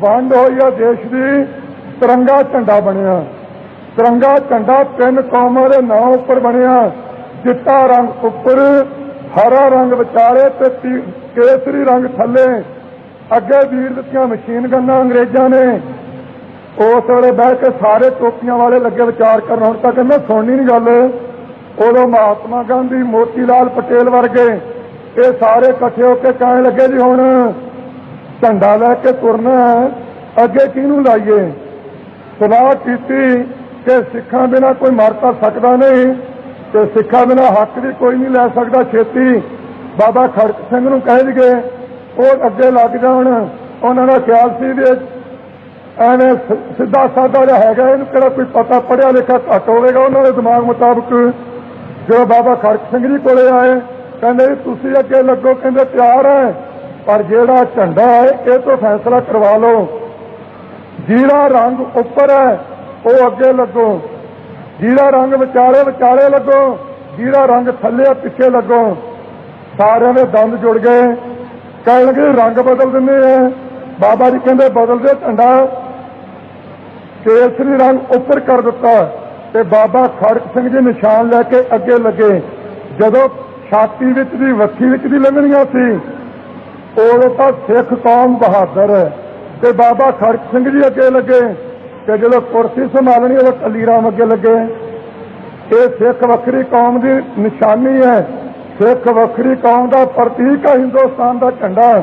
ਵੰਡ ਹੋਈ ਆ ਦੇਸ਼ ਦੀ, ਤਿਰੰਗਾ ਝੰਡਾ ਬਣਿਆ। ਤਿਰੰਗਾ ਝੰਡਾ ਤਿੰਨ ਕੌਮਾਂ ਦੇ ਨਾਂ ਉੱਪਰ ਬਣਿਆ। ਚਿੱਟਾ ਰੰਗ ਉੱਪਰ, ਹਰਾ ਰੰਗ ਵਿਚਾਲੇ ਤੇ ਕੇਸਰੀ ਰੰਗ ਥੱਲੇ। ਅੱਗੇ ਵੀਰ ਦਿੱਤੀਆਂ ਮਸ਼ੀਨ ਗੰਨਾਂ ਅੰਗਰੇਜ਼ਾਂ ਨੇ। ਉਸ ਵੇਲੇ ਬਹਿ ਕੇ ਸਾਰੇ ਟੋਪੀਆਂ ਵਾਲੇ ਲੱਗੇ ਵਿਚਾਰ ਕਰਨ, ਹੁਣ ਤੱਕ ਮੈਂ ਸੁਣਨੀ ਨਹੀਂ ਗੱਲ। ਉਦੋਂ ਮਹਾਤਮਾ ਗਾਂਧੀ ਮੋਤੀ ਲਾਲ ਪਟੇਲ ਵਰਗੇ, ਇਹ ਸਾਰੇ ਇਕੱਠੇ ਹੋ ਕੇ ਕਹਿਣ ਲੱਗੇ ਜੀ ਹੁਣ ਝੰਡਾ ਲੈ ਕੇ ਤੁਰਨਾ ਅੱਗੇ ਕਿਹਨੂੰ ਲਾਈਏ? ਸਲਾਹ ਕੀਤੀ ਕਿ ਸਿੱਖਾਂ ਬਿਨਾ ਕੋਈ ਮਰ ਤਾਂ ਸਕਦਾ ਨਹੀਂ ਤੇ ਸਿੱਖਾਂ ਬਿਨਾ ਹੱਕ ਵੀ ਕੋਈ ਨਹੀਂ ਲੈ ਸਕਦਾ ਛੇਤੀ। ਬਾਬਾ ਖੜਕ ਸਿੰਘ ਨੂੰ ਕਹਿ ਦਈਏ, ਉਹ ਅੱਗੇ ਲੱਗ ਜਾਣ। ਉਹਨਾਂ ਦਾ ਖਿਆਲ ਸੀ ਵੀ ਐਵੇਂ ਸਿੱਧਾ ਸਾਦਾ ਜਿਹਾ ਹੈਗਾ, ਇਹਨੂੰ ਕਿਹੜਾ ਕੋਈ ਪਤਾ ਪੜਿਆ ਲਿਖਿਆ ਘੱਟ ਹੋਵੇਗਾ ਉਹਨਾਂ ਦੇ ਦਿਮਾਗ ਮੁਤਾਬਕ। ਜਦੋਂ ਬਾਬਾ ਖੜਕ ਸਿੰਘ ਜੀ ਕੋਲੇ ਆਏ, ਕਹਿੰਦੇ ਜੀ, ਤੁਸੀਂ ਅੱਗੇ ਲੱਗੋ, ਕਹਿੰਦੇ ਤਿਆਰ ਹੈ। ਪਰ ਜਿਹੜਾ ਝੰਡਾ ਹੈ, ਇਹ ਤੋਂ ਫੈਸਲਾ ਕਰਵਾ ਲਓ। ਜਿਹੜਾ ਰੰਗ ਉੱਪਰ ਹੈ, ਉਹ ਅੱਗੇ ਲੱਗੋ। ਜਿਹੜਾ ਰੰਗ ਵਿਚਾਲੇ ਵਿਚਾਲੇ ਲੱਗੋ। ਜਿਹੜਾ ਰੰਗ ਥੱਲੇ ਪਿੱਛੇ ਲੱਗੋ। ਸਾਰਿਆਂ ਦੇ ਦੰਦ ਜੁੜ ਗਏ। ਕਹਿਣਗੇ ਰੰਗ ਬਦਲ ਦਿੰਦੇ ਆ। ਬਾਬਾ ਜੀ ਕਹਿੰਦੇ ਬਦਲ ਦੇ ਝੰਡਾ। ਕੇਸਰੀ ਰੰਗ ਉੱਪਰ ਕਰ ਦਿੱਤਾ। ਤੇ ਬਾਬਾ ਖੜਕ ਸਿੰਘ ਜੀ ਨਿਸ਼ਾਨ ਲੈ ਕੇ ਅੱਗੇ ਲੱਗੇ। ਜਦੋਂ ਛਾਤੀ ਵਿੱਚ ਦੀ, ਵੱਖੀ ਵਿੱਚ ਦੀ ਲੰਘਣੀਆਂ ਸੀ ਉਦੋਂ ਤਾਂ ਸਿੱਖ ਕੌਮ ਬਹਾਦਰ ਹੈ। ਤੇ ਬਾਬਾ ਖੜਕ ਸਿੰਘ ਜੀ ਅੱਗੇ ਲੱਗੇ ਤੇ ਜਦੋਂ ਕੁਰਸੀ ਸੰਭਾਲਣੀ ਉਹ ਟੱਲੀ ਰਾਮ ਅੱਗੇ ਲੱਗੇ। ਇਹ ਸਿੱਖ ਵੱਖਰੀ ਕੌਮ ਦੀ ਨਿਸ਼ਾਨੀ ਹੈ। ਸਿੱਖ ਵੱਖਰੀ ਕੌਮ ਦਾ ਪ੍ਰਤੀਕ ਹੈ, ਹਿੰਦੁਸਤਾਨ ਦਾ ਝੰਡਾ